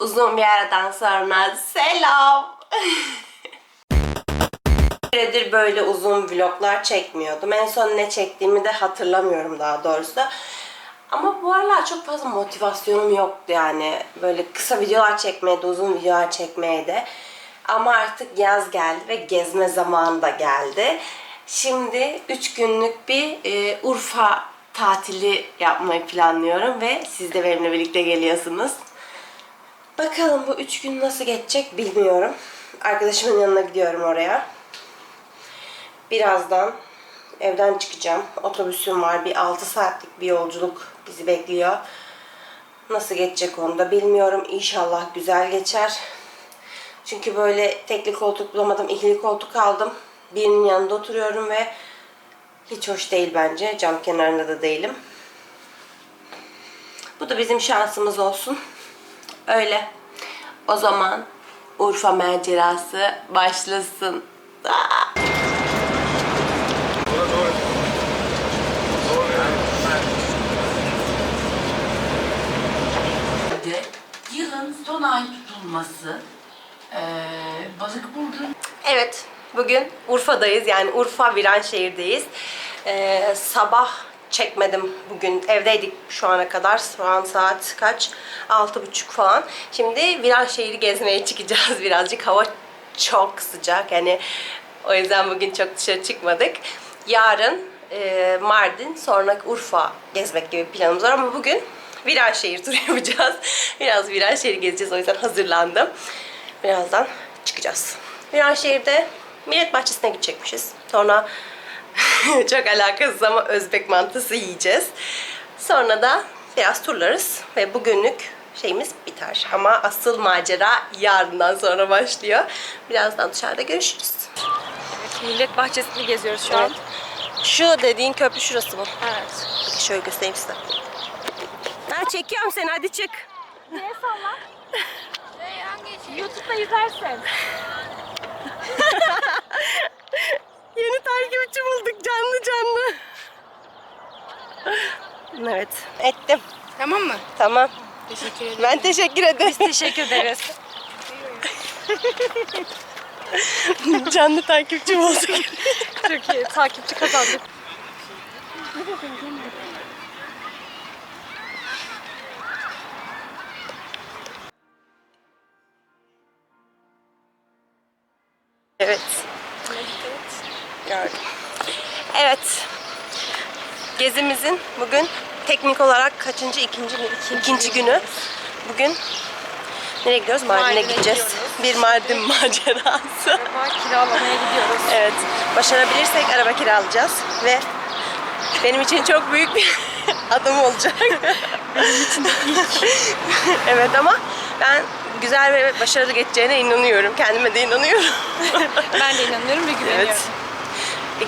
Uzun bir aradan sonra selam. süredir böyle uzun vloglar çekmiyordum. En son ne çektiğimi de hatırlamıyorum daha doğrusu. Ama bu aralar çok fazla motivasyonum yoktu yani. Böyle kısa videolar çekmeye de uzun videolar çekmeye de. Ama artık yaz geldi ve gezme zamanı da geldi. Şimdi 3 günlük bir e, Urfa tatili yapmayı planlıyorum ve siz de benimle birlikte geliyorsunuz. Bakalım bu 3 gün nasıl geçecek bilmiyorum. Arkadaşımın yanına gidiyorum oraya. Birazdan evden çıkacağım. Otobüsüm var. Bir 6 saatlik bir yolculuk bizi bekliyor. Nasıl geçecek onu da bilmiyorum. İnşallah güzel geçer. Çünkü böyle tekli koltuk bulamadım. ikili koltuk aldım. Birinin yanında oturuyorum ve hiç hoş değil bence. Cam kenarında da değilim. Bu da bizim şansımız olsun. Öyle. O zaman Urfa macerası başlasın. Aa! yılın son ay tutulması eee balık buldum. Evet, bugün Urfa'dayız. Yani Urfa Viranşehir'deyiz. Ee, sabah çekmedim bugün. Evdeydik şu ana kadar. Şu an saat kaç? Altı buçuk falan. Şimdi Viranşehir'i gezmeye çıkacağız birazcık. Hava çok sıcak. Yani o yüzden bugün çok dışarı çıkmadık. Yarın e, Mardin, sonra Urfa gezmek gibi planımız var ama bugün Viranşehir turu yapacağız. Biraz Viranşehir gezeceğiz. O yüzden hazırlandım. Birazdan çıkacağız. Viranşehir'de Millet Bahçesi'ne gidecekmişiz. Sonra çok alakasız ama Özbek mantısı yiyeceğiz. Sonra da biraz turlarız ve bugünlük şeyimiz biter. Ama asıl macera yarından sonra başlıyor. Birazdan dışarıda görüşürüz. Millet bahçesini geziyoruz şu an. Şu dediğin köprü şurası mı? Evet. Bakın şöyle göstereyim size. Ha çekiyorum seni hadi çık. Neye salla? YouTube'da izlersin. Yeni takipçi bulduk canlı canlı. Evet. Ettim. Tamam mı? Tamam. Teşekkür ederim. Ben teşekkür ederim. Teşekkür ederiz. canlı takipçi bulduk. Çok iyi. Takipçi kazandık. evet. Gördüm. Evet. Gezimizin bugün teknik olarak kaçıncı? ikinci mi? İkinci, günü. Bugün nereye gidiyoruz? Mardin'e Mardin'e gideceğiz. gidiyoruz. Bir Mardin macerası. Araba kiralamaya gidiyoruz. Evet. Başarabilirsek araba kiralayacağız ve benim için çok büyük bir adım olacak. evet ama ben güzel ve başarılı geçeceğine inanıyorum. Kendime de inanıyorum. Ben de inanıyorum ve güveniyorum. evet.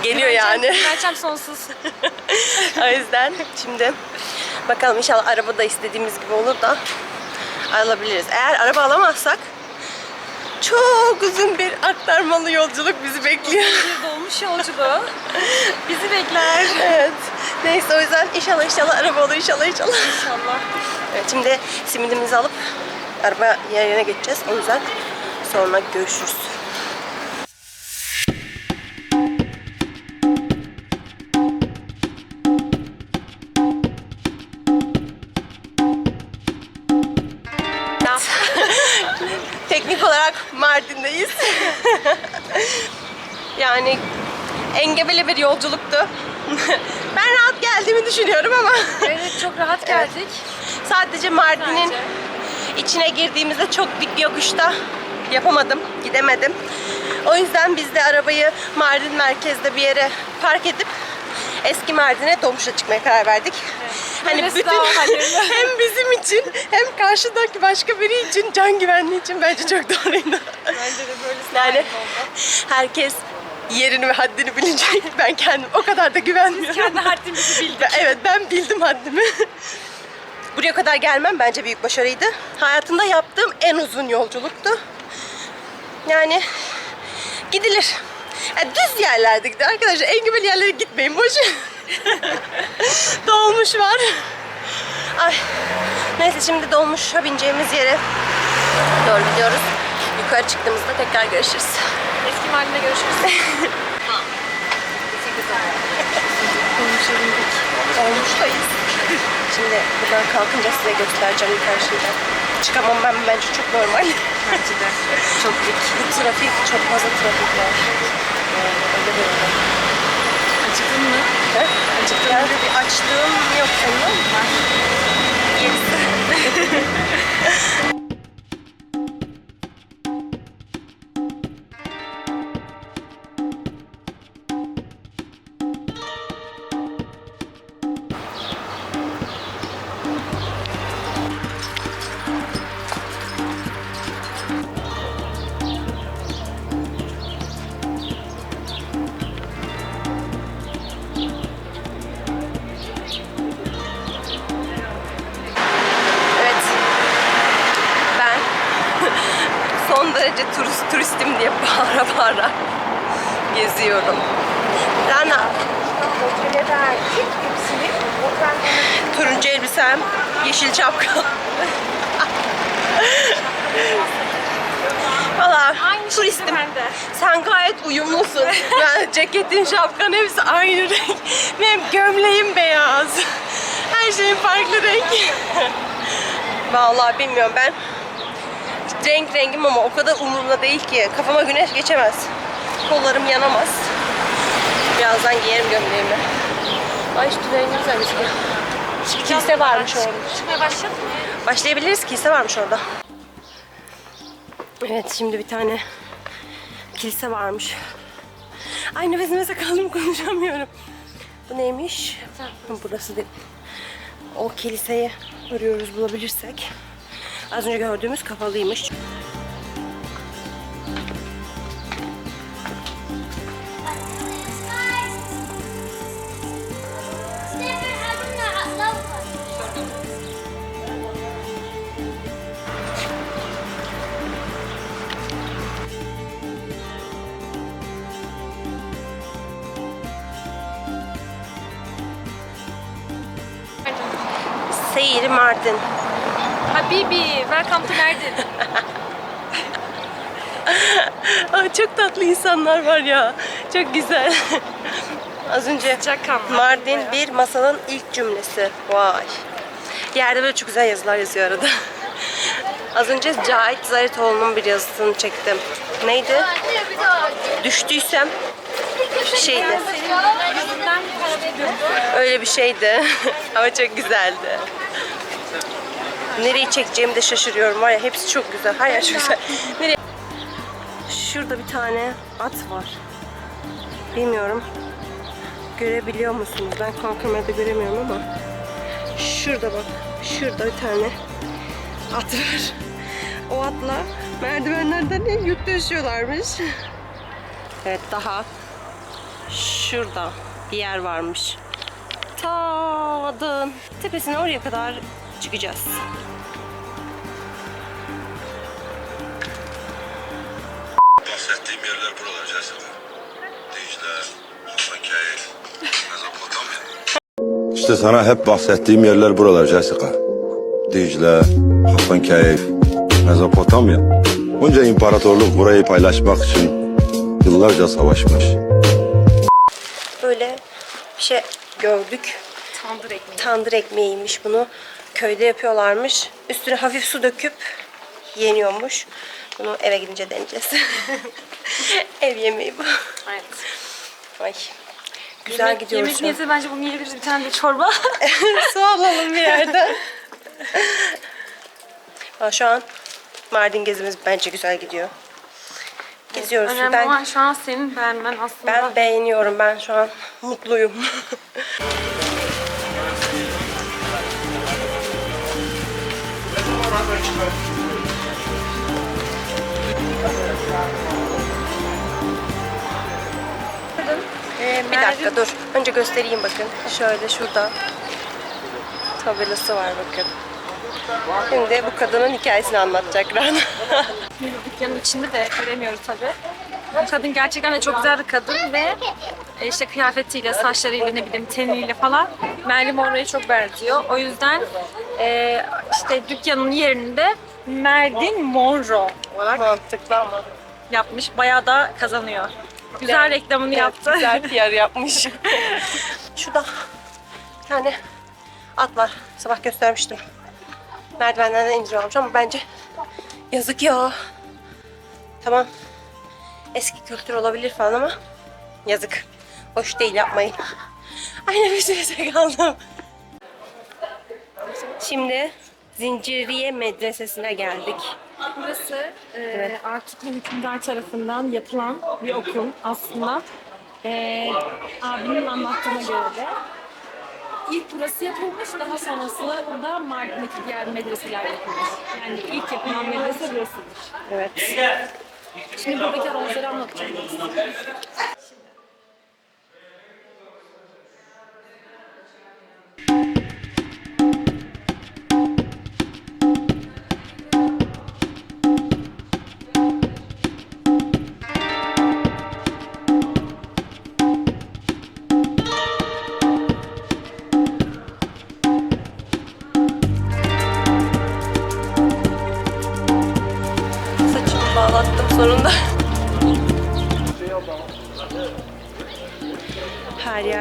Geliyor yani. Güvencem sonsuz. o yüzden şimdi bakalım inşallah araba da istediğimiz gibi olur da alabiliriz. Eğer araba alamazsak çok uzun bir aktarmalı yolculuk bizi bekliyor. Bir dolmuş yolculuğu. Bizi bekler. evet. Neyse o yüzden inşallah inşallah araba olur inşallah inşallah. İnşallah. Evet şimdi simidimizi alıp araba yerine geçeceğiz. O yüzden sonra görüşürüz. Engebeli bir yolculuktu. ben rahat geldiğimi düşünüyorum ama Evet çok rahat geldik. sadece Mardin'in içine girdiğimizde çok dik yokuşta yapamadım, gidemedim. O yüzden biz de arabayı Mardin merkezde bir yere park edip eski Mardin'e dolmuşa çıkmaya karar verdik. Hani Böylesi bütün hem bizim için hem karşıdaki başka biri için can güvenliği için bence çok doğruydu. Bence de böylesi Yani herkes yerini ve haddini bilecek. Ben kendim o kadar da güvenmiyorum. Kendi haddimizi bildik. Ben- Evet ben bildim haddimi. Buraya kadar gelmem bence büyük başarıydı. Hayatımda yaptığım en uzun yolculuktu. Yani gidilir. Yani düz yerlerde gidiyor. Arkadaşlar engebeli yerlere gitmeyin. Boş. Dolmuş var. Ay. Neyse şimdi dolmuşa bineceğimiz yere Doğru gidiyoruz. Yukarı çıktığımızda tekrar görüşürüz. Eski mahallede görüşürüz. Konuşalım. Olmuştayız. Şimdi buradan kalkınca size göstereceğim şeyden. Çıkamam ben bence çok normal. Bence de. Çok dik. Bu trafik çok fazla trafik var. Ee, Öyle böyle. Acıktın mı? He? Yani bir açlığım yok senin var. Gerisi. Vallahi bilmiyorum ben. Renk rengim ama o kadar umurumda değil ki. Kafama güneş geçemez. Kollarım yanamaz. Birazdan giyerim gömleğimi. Ay şu rengi güzelmiş. Kilise varmış orada. Çıkmaya başladın mı? Başlayabiliriz. Kilise varmış orada. Evet şimdi bir tane kilise varmış. Ay nefes nefese kaldım konuşamıyorum. Bu neymiş? Burası değil. O kiliseyi arıyoruz bulabilirsek. Az önce gördüğümüz kapalıymış. Seyir Mardin. Habibi, welcome to Mardin. Ay, çok tatlı insanlar var ya. Çok güzel. Az önce Sıcakkanlı. Mardin bir masalın ilk cümlesi. Vay. Yerde böyle çok güzel yazılar yazıyor arada. Az önce Cahit Zaritoğlu'nun bir yazısını çektim. Neydi? Düştüysem şeydi. Öyle bir şeydi. Ama çok güzeldi. Nereyi çekeceğimi de şaşırıyorum. Var ya hepsi çok güzel. Her yer çok güzel. Nereye? Şurada bir tane at var. Bilmiyorum. Görebiliyor musunuz? Ben kamerada göremiyorum ama. Şurada bak. Şurada bir tane at var. O atla merdivenlerden en yük taşıyorlarmış. Evet daha şurada bir yer varmış. Ta dağın tepesine oraya kadar çıkacağız. Bahsettiğim yerler buralar Jessica. Dicle, Hakkari, Mezopotamya. İşte sana hep bahsettiğim yerler buralar Jessica. Dicle, Hasankeyf, Mezopotamya. Bunca imparatorluk burayı paylaşmak için yıllarca savaşmış. Böyle bir şey gördük. tandır ekmeği. Tandır ekmeğiymiş bunu. Köyde yapıyorlarmış. Üstüne hafif su döküp yeniyormuş. Bunu eve gidince deneyeceğiz. Ev yemeği bu. Evet. Ay. Güzel yemek, gidiyoruz. Yemek niyeti bence bunu yiyebiliriz. Bir tane de çorba. Su alalım bir yerden. Aa, şu an Mardin gezimiz bence güzel gidiyor. Geziyoruz. Önemli ben, olan şu an senin beğenmen aslında. ben beğeniyorum. Ben şu an mutluyum. Bir dakika dur. Önce göstereyim bakın. Şöyle şurada tabelası var bakın. Şimdi bu kadının hikayesini anlatacak Rana. Dükkanın içinde de göremiyoruz tabii. Bu kadın gerçekten de çok güzel bir kadın ve e, işte kıyafetiyle, saçlarıyla, ne bileyim teniyle falan Marilyn Monroe'ya çok benziyor. O yüzden e, işte dükkanın yerinde Marilyn Monroe olarak Mantıklı ama. yapmış. Bayağı da kazanıyor. Güzel reklamını yaptı. Güzel PR yapmış. Şurada bir tane at var. Sabah göstermiştim. Merdivenlerden indiriyormuş ama bence yazık ya. Tamam. Eski kültür olabilir falan ama yazık. Hoş değil yapmayın. Aynı bir sürede kaldım. Şimdi Zinciriye Medresesi'ne geldik. Burası e, artık hükümdar tarafından yapılan bir okul aslında. E, abimin anlattığına göre de. İlk burası yapılmış, daha sonrasında da Mardin'deki diğer medreseler yapılmış. Yani ilk yapılan medrese burasıdır. Evet. Şimdi buradaki aralıkları anlatacağım.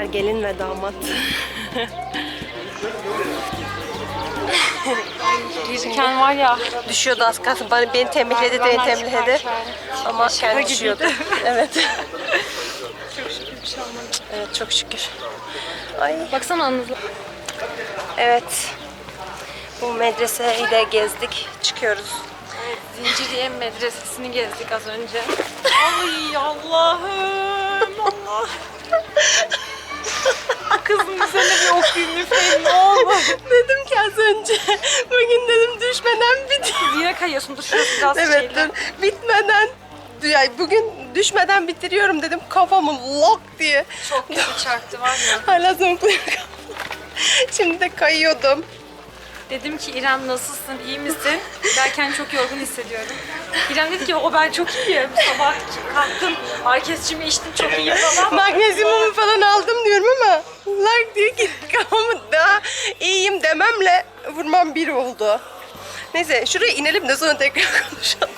Gelin ve damat. Yürürken var ya, Düşüyordu az kalsın. Bana, beni tembihledi, beni tembihledi. Ama kendi düşüyordu. evet. Evet çok şükür. Ay. baksana anızı. Evet. Bu medreseyi de gezdik. Çıkıyoruz. Zinciriye medresesini gezdik az önce. Ay Allah'ım Allah. Kızım üzerine bir okuyayım lütfen ne olur. dedim ki az önce. Bugün dedim düşmeden bit. Yine kayıyorsun dur şurası biraz Evet şeyle. dur. Bitmeden yani bugün düşmeden bitiriyorum dedim kafamı lock diye. Çok kötü çarptı var ya. Hala zonkluyorum. Şimdi de kayıyordum. Dedim ki İrem nasılsın, iyi misin? Derken çok yorgun hissediyorum. İrem dedi ki o ben çok iyiyim. Sabah kalktım, herkesçimi içtim çok iyiyim falan. Magnezyumumu falan aldım diyorum ama lark diye ki kafamı daha iyiyim dememle vurmam bir oldu. Neyse şuraya inelim de sonra tekrar konuşalım.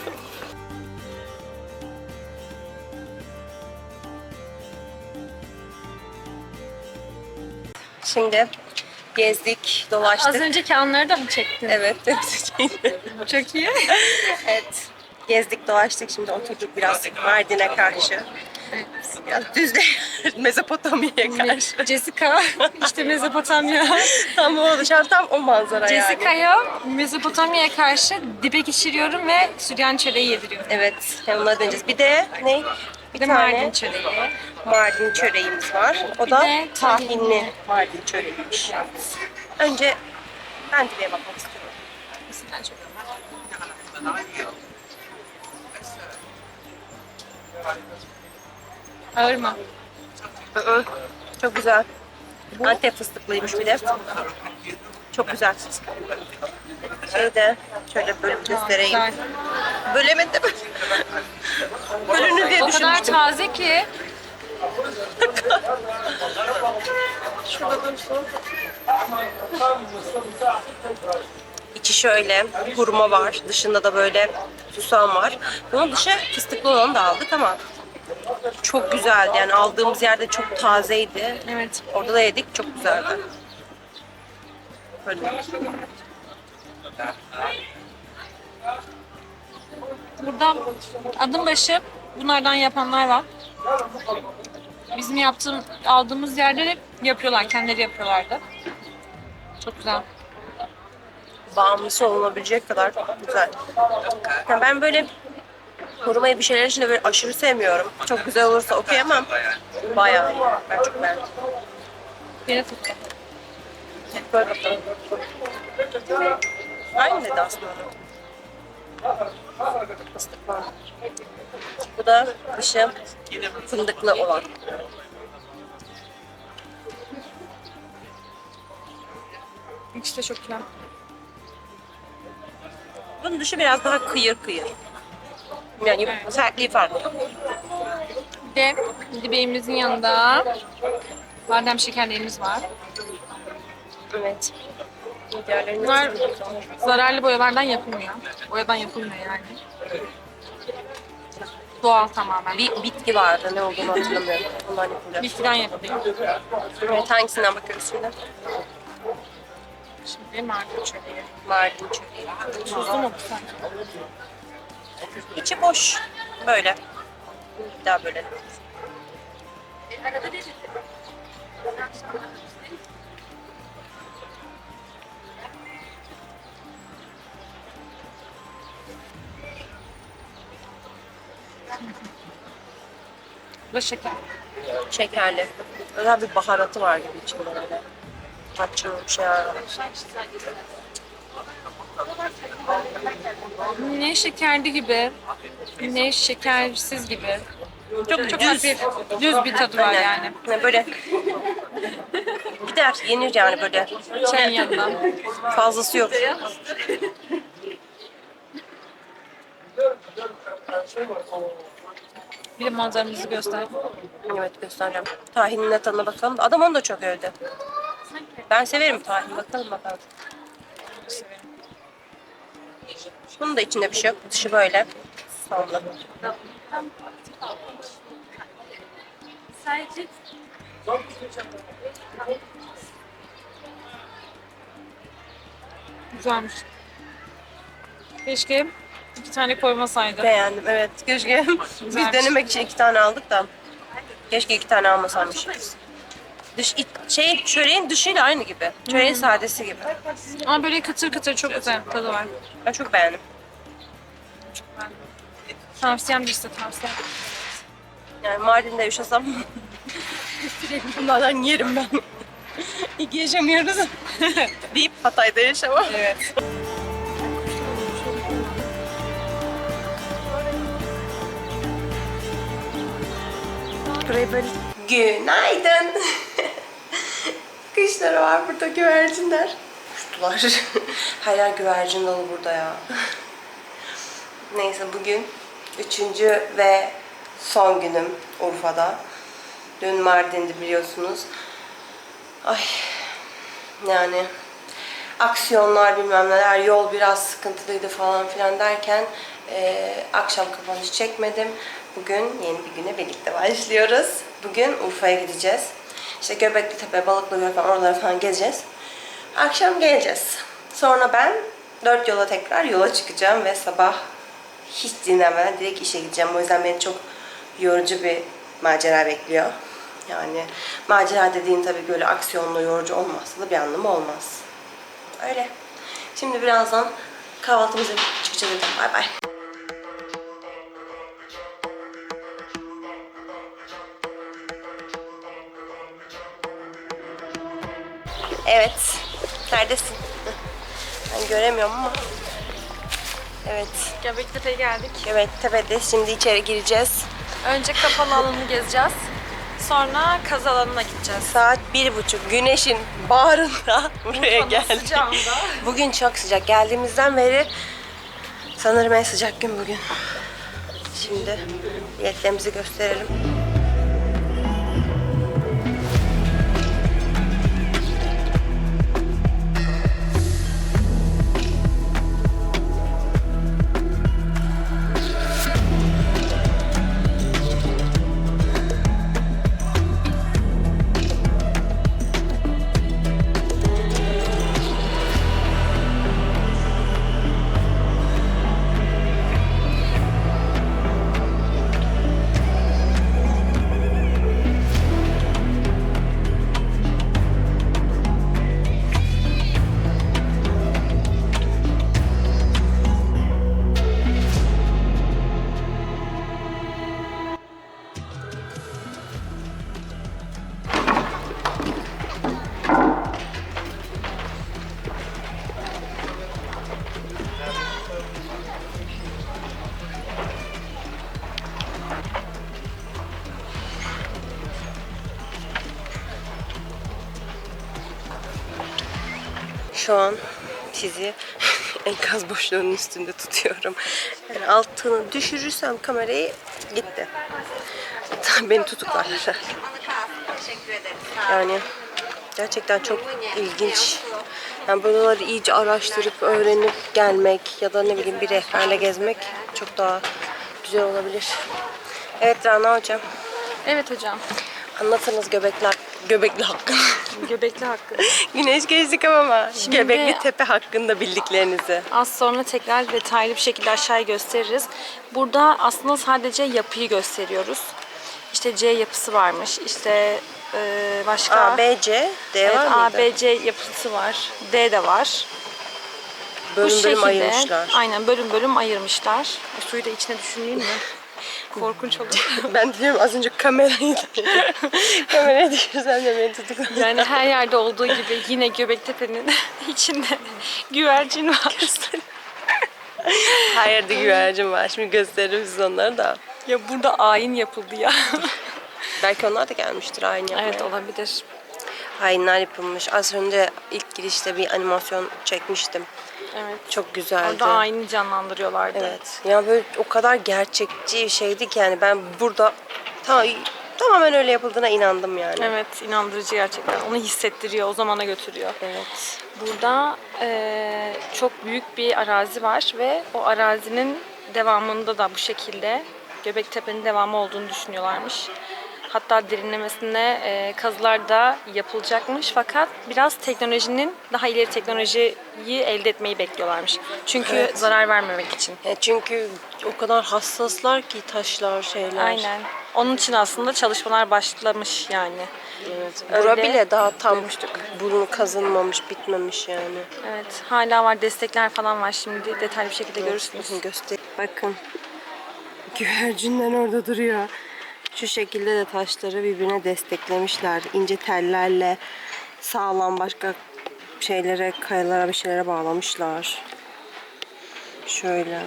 Şimdi gezdik, dolaştık. Az önceki anları da mı çektin? Evet, hepsi şeydi. Çok iyi. Evet. Gezdik dolaştık şimdi oturduk biraz Mardin'e karşı. Biraz düzle Mezopotamya'ya karşı. Jessica, işte Mezopotamya. tam o oldu. Şu an tam o manzara yani. Jessica'ya Mezopotamya'ya karşı dibe geçiriyorum ve Süryani çöreği yediriyorum. Evet. Hem onları deneyeceğiz. Bir de ne? Bir de tane Mardin çöreği. Mardin çöreğimiz var. O Bir da de tahinli tahinli. Mardin çöreğiymiş. Önce ben dibeye bakmak istiyorum. Mesela çok Ağır mı? Çok güzel. Antep fıstıklıymış bir de. Çok güzel. Şeyde şöyle bölüp göstereyim. Güzel. Bölemedim. Bölünür diye O kadar taze ki İçi şöyle, hurma var. Dışında da böyle susam var. Bunun dışı fıstıklı olanı da aldık ama çok güzeldi. Yani aldığımız yerde çok tazeydi. evet. Orada da yedik, çok güzeldi. Burada adım başı bunlardan yapanlar var. Bizim yaptığım, aldığımız yerde de yapıyorlar, kendileri yapıyorlardı. Çok güzel. Bağımlısı olunabilecek kadar güzel. Yani ben böyle hurmayı bir şeyler içinde böyle aşırı sevmiyorum. Çok güzel olursa okey ama bayağı. Ben çok beğendim. Yine tuttu. Aynı var. Bu da dışı fındıklı olan. İkisi de çok güzel. Bunun dışı biraz daha kıyır kıyır. Yani sertliği farklı. Bir de dibeğimizin yanında badem şekerlerimiz var. Evet. Diğerlerini Bunlar zararlı boyalardan yapılmıyor. Boyadan yapılmıyor yani. Doğal tamamen. bir bitki vardı ne olduğunu hatırlamıyorum. Ondan yapılıyor. Bitkiden yapılıyor. Evet, hangisinden bakıyoruz şimdi? Şimdi marka çöreği. Mardin çöreği. Tuzlu mu bu sence? İçi boş. Böyle. Bir daha böyle. Bu şeker. Şekerli. Özel bir baharatı var gibi içinde böyle. Açım şey. Ne şekerli gibi, ne şekersiz gibi. Çok çok hafif, düz bir tadı var yani. Ne böyle gider, yenir yani böyle. Çayın yanında. Fazlası yok. Bir de manzaramızı göster. Evet göstereceğim. Tahinine tadına bakalım. Adam onu da çok övdü. Ben severim tahin. Bakalım bakalım. Bunun da içinde bir şey yok. Dışı böyle. Sallı. Güzelmiş. Keşke iki tane koymasaydı. Beğendim evet. Keşke biz denemek için iki tane aldık da. Keşke iki tane almasaymışız. Dış, iç- şey, çöreğin dışıyla aynı gibi. Çöreğin sadesi gibi. Ama böyle kıtır kıtır çok güzel tadı var. Ben çok beğendim. Tavsiyem de işte tavsiyem. Yani Mardin'de yaşasam sürekli bunlardan yerim ben. İyi yaşamıyoruz deyip Hatay'da yaşamam. Evet. Burayı böyle günaydın. Kuşları var burada güvercinler. Uçtular. Her yer güvercin dolu burada ya. Neyse bugün üçüncü ve son günüm Urfa'da. Dün Mardin'di biliyorsunuz. Ay yani aksiyonlar bilmem neler yol biraz sıkıntılıydı falan filan derken eee, akşam kapanış çekmedim. Bugün yeni bir güne birlikte başlıyoruz. Bugün Urfa'ya gideceğiz. İşte Göbekli Tepe, Balıklıgöl falan oraları falan gezeceğiz. Akşam geleceğiz. Sonra ben dört yola tekrar yola çıkacağım ve sabah hiç dinlemeden direkt işe gideceğim. O yüzden beni çok yorucu bir macera bekliyor. Yani macera dediğin tabii böyle aksiyonlu, yorucu olmazsa da bir anlamı olmaz. Öyle. Şimdi birazdan kahvaltımızı çıkacağız. Bay bay. Evet. Neredesin? Ben göremiyorum ama. Evet. Göbektepe'ye geldik. Evet tepede. Şimdi içeri gireceğiz. Önce kapalı alanını gezeceğiz. Sonra kaz alanına gideceğiz. Saat bir buçuk. Güneşin bağrında buraya geldik. sıcağında. Bugün çok sıcak. Geldiğimizden beri sanırım en sıcak gün bugün. Şimdi biletlerimizi gösterelim. Şu an sizi enkaz boşluğunun üstünde tutuyorum. Yani altını düşürürsem kamerayı gitti. Beni tutuklarlar. Yani gerçekten çok ilginç Yani buraları iyice araştırıp öğrenip gelmek ya da ne bileyim bir rehberle gezmek çok daha güzel olabilir. Evet Rana hocam. Evet hocam. Anlatınız göbekler, göbekli hakkında. Göbekli hakkı. Güneş gezdik ama Şimdi- Göbekli Tepe hakkında bildiklerinizi. Az sonra tekrar detaylı bir şekilde aşağıya gösteririz. Burada aslında sadece yapıyı gösteriyoruz. İşte C yapısı varmış. İşte e, başka... A, B, C, D evet, var A, mıydı? B, C yapısı var. D de var. bölüm Bu bölüm şekilde, ayırmışlar. Aynen bölüm bölüm ayırmışlar. O suyu da içine düşüneyim mi? Korkunç olur. Ben diyorum az önce kamerayı kamerayı düşürsem de beni tutuklar. Yani her yerde olduğu gibi yine Göbektepe'nin içinde güvercin var. Her yerde güvercin var. Şimdi gösteririm size onları da. ya burada ayin yapıldı ya. Belki onlar da gelmiştir aynı yapmaya. evet olabilir. Hainler yapılmış. Az önce ilk girişte bir animasyon çekmiştim. Evet. Çok güzeldi. Orada ayini canlandırıyorlardı. Evet. Ya böyle o kadar gerçekçi şeydi ki yani ben burada ta, tamamen öyle yapıldığına inandım yani. Evet, inandırıcı gerçekten. Onu hissettiriyor, o zamana götürüyor. Evet. Burada eee, çok büyük bir arazi var ve o arazinin devamında da bu şekilde Göbektepe'nin devamı olduğunu düşünüyorlarmış. Hatta derinlemesine eee, kazılar da yapılacakmış fakat biraz teknolojinin daha ileri teknolojiyi elde etmeyi bekliyorlarmış. Çünkü Evet. zarar vermemek için. Ya çünkü o kadar hassaslar ki taşlar şeyler. Aynen. Onun için aslında çalışmalar başlamış yani. Evet. Öyle Bura bile daha tam duymuştuk. burnu kazınmamış, bitmemiş yani. Evet, hala var destekler falan var şimdi detaylı bir şekilde görürsünüz. Göster. Bakın. Güvercinler orada duruyor. Şu şekilde de taşları birbirine desteklemişler. İnce tellerle sağlam başka şeylere, kayalara bir şeylere bağlamışlar. Şöyle.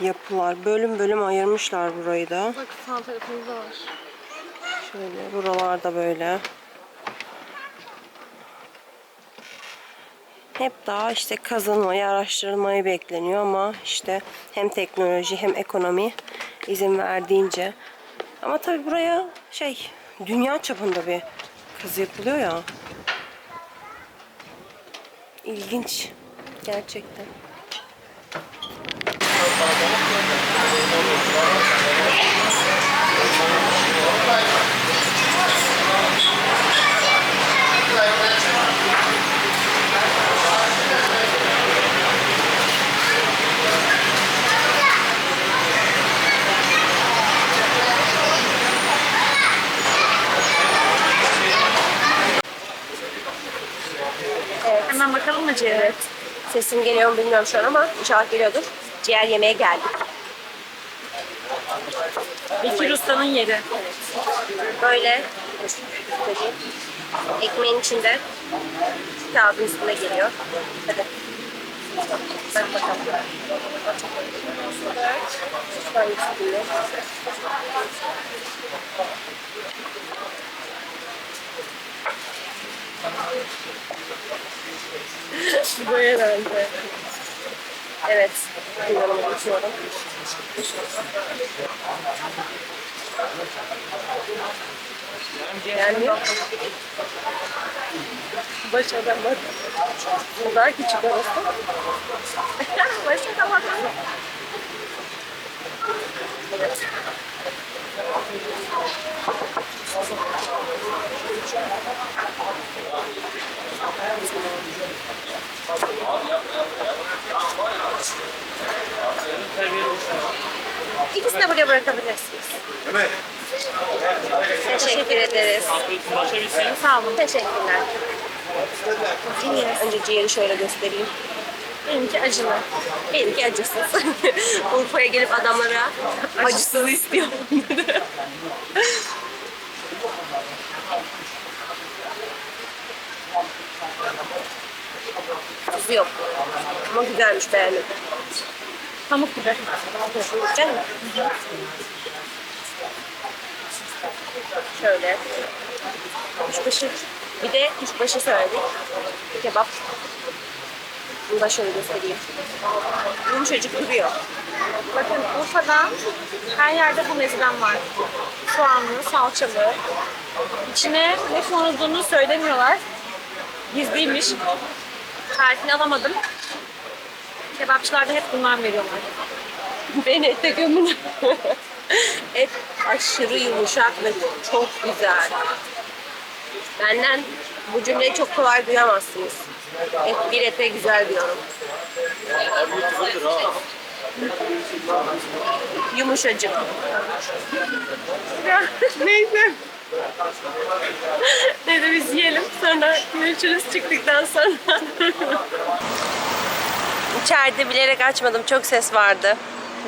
Yapılar. Bölüm bölüm ayırmışlar burayı da. Bak sağ tarafımızda var. Şöyle buralarda böyle. Hep daha işte kazanmayı, araştırılmayı bekleniyor ama işte hem teknoloji hem ekonomi izin verdiğince. Ama tabii buraya şey dünya çapında bir kazı yapılıyor ya. İlginç gerçekten. Bakalım mı ciğere? Sesim geliyor mu bilmiyorum şu an ama inşallah geliyordur. Ciğer yemeye geldik. Bekir Usta'nın yeri. Böyle ekmeğin içinde kağıdın üstüne geliyor. Hadi. Bak bakalım. Hangisini? Bu herhalde. Evet. Kullanıma geçiyorum. Gelmiyor. Baş adamlar. Daha küçük orası. Baş adamlar. İkisini de buraya bırakabilirsiniz. Teşekkür ederiz. Sağ olun. Teşekkürler. Önce ciğeri şöyle göstereyim. Benimki acılı. Benimki acısız. Urfa'ya gelip adamlara acısız istiyor. Tuzu yok. Ama güzelmiş beğendim. Pamuk gibi. Canım. Şöyle. Kuşbaşı. Bir de kuşbaşı söyledik. Kebap. Bunu da şöyle göstereyim. Yumuşacık duruyor. Bakın Urfa'da her yerde bu mezeler var. Soğanlı, salçalı. İçine ne konulduğunu söylemiyorlar. Gizliymiş. Tarifini alamadım. Kebapçılarda hep bundan veriyorlar. Beni ete gömün. Et aşırı yumuşak ve çok güzel. Benden bu cümleyi çok kolay duyamazsınız. Et bir ete güzel diyorum. Yumuşacık. Neyse. Neyse biz yiyelim sonra görüşürüz çıktıktan sonra. İçeride bilerek açmadım. Çok ses vardı.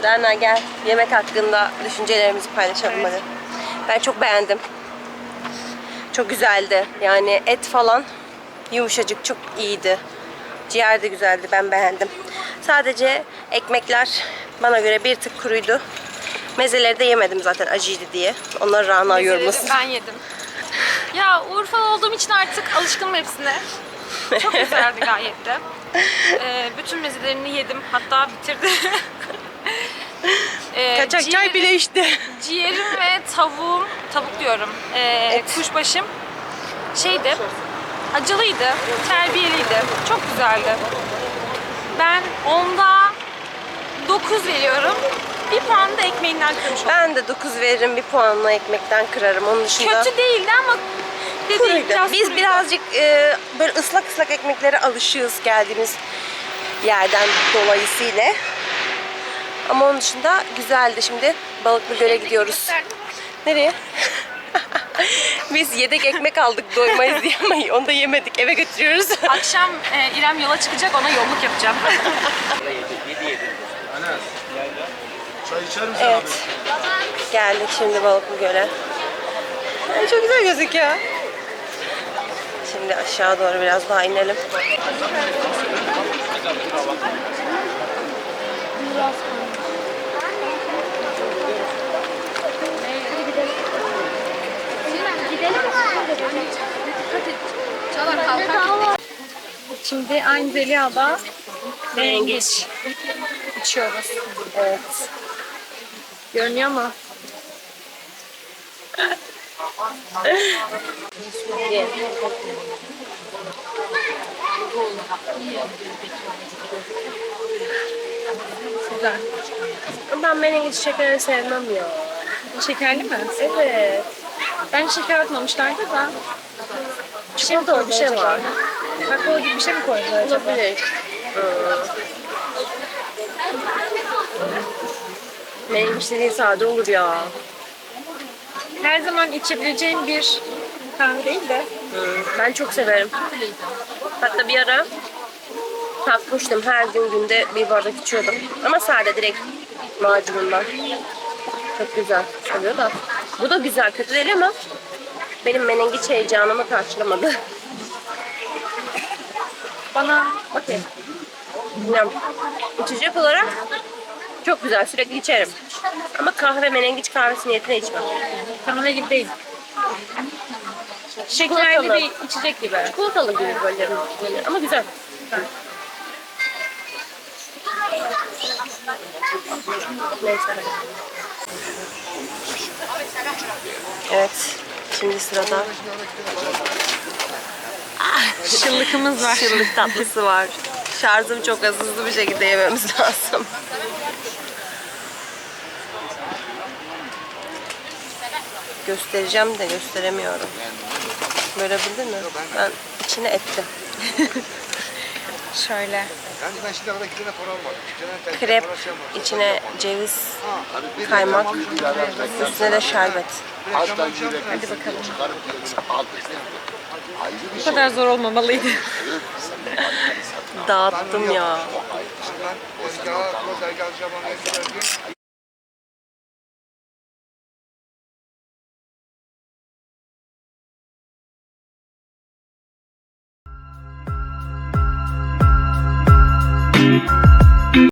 Derna gel. Yemek hakkında düşüncelerimizi paylaşalım hadi. Ben çok beğendim. Çok güzeldi. Yani et falan yumuşacık çok iyiydi. Ciğer de güzeldi. Ben beğendim. Sadece ekmekler bana göre bir tık kuruydu. Mezeleri de yemedim zaten acıydı diye. Onları Rana yormasın. Ben yedim. Ya Urfa olduğum için artık alışkınım hepsine. Çok güzeldi gayet de. Ee, bütün mezelerini yedim. Hatta bitirdi. Ee, Kaçak çay ciğerim- bile içti. Ciğerim ve tavuğum, tavuk diyorum, ee, Et. kuşbaşım şeydi, acılıydı, terbiyeliydi, çok güzeldi. Ben onda 9 veriyorum. Bir puan da ekmeğinden kırmış oldum. Ben de 9 veririm. Bir puanla ekmekten kırarım. Onun dışında... Kötü değildi ama dediğim kuruydu. biraz Biz kuruydu. birazcık e, böyle ıslak ıslak ekmeklere alışığız geldiğimiz yerden dolayısıyla. Ama onun dışında güzeldi. Şimdi Balıklı Göl'e gidiyoruz. Nereye? Biz yedek ekmek aldık doymayız diye ama onu da yemedik. Eve götürüyoruz. Akşam e, İrem yola çıkacak ona yolluk yapacağım. İçer misin evet. Geldik şimdi Balıklı Göl'e. Ay, çok güzel gözüküyor. Şimdi aşağı doğru biraz daha inelim. Şimdi aynı Zeliha'da menengiç içiyoruz. Evet. Görünüyor mu? Güzel. Ben menengiç şekeri sevmem ya. Şekerli mi? Evet. Ben şeker atmamışlardı da. Çikolatalı bir şey var. Kakao gibi bir şey mi koydular acaba? Olabilir. Menengiç dediğin sade olur ya. Her zaman içebileceğim bir kahve değil de Ben çok severim. Hatta bir ara tatmıştım. Her gün günde bir bardak içiyordum. Ama sade direkt macunundan. Çok güzel oluyor da. Bu da güzel, kötü değil ama benim menengiç heyecanımı karşılamadı. bana Okey. Bilmiyorum. İçecek olarak çok güzel. Sürekli içerim. Ama kahve menengiç kahvesi niyetine içmem. kahve gibi değil. Şekerli Çikolatalı. bir içecek gibi. Çikolatalı gibi böyle. böyle. Ama güzel. Neyse. Evet. Şimdi sırada Şıllıkımız var. şırlık tatlısı var. Şarjım çok az hızlı bir şekilde yememiz lazım. Göstereceğim de gösteremiyorum. Görebildin mi? Ben içine ettim. Şöyle. Yani ben şimdi arada iki tane para almadım. İki tane tek Krep, şey içine ceviz, kaymak, üstüne de şerbet. Hadi bakalım. Bir Bu şey. kadar zor olmamalıydı. Dağıttım ya.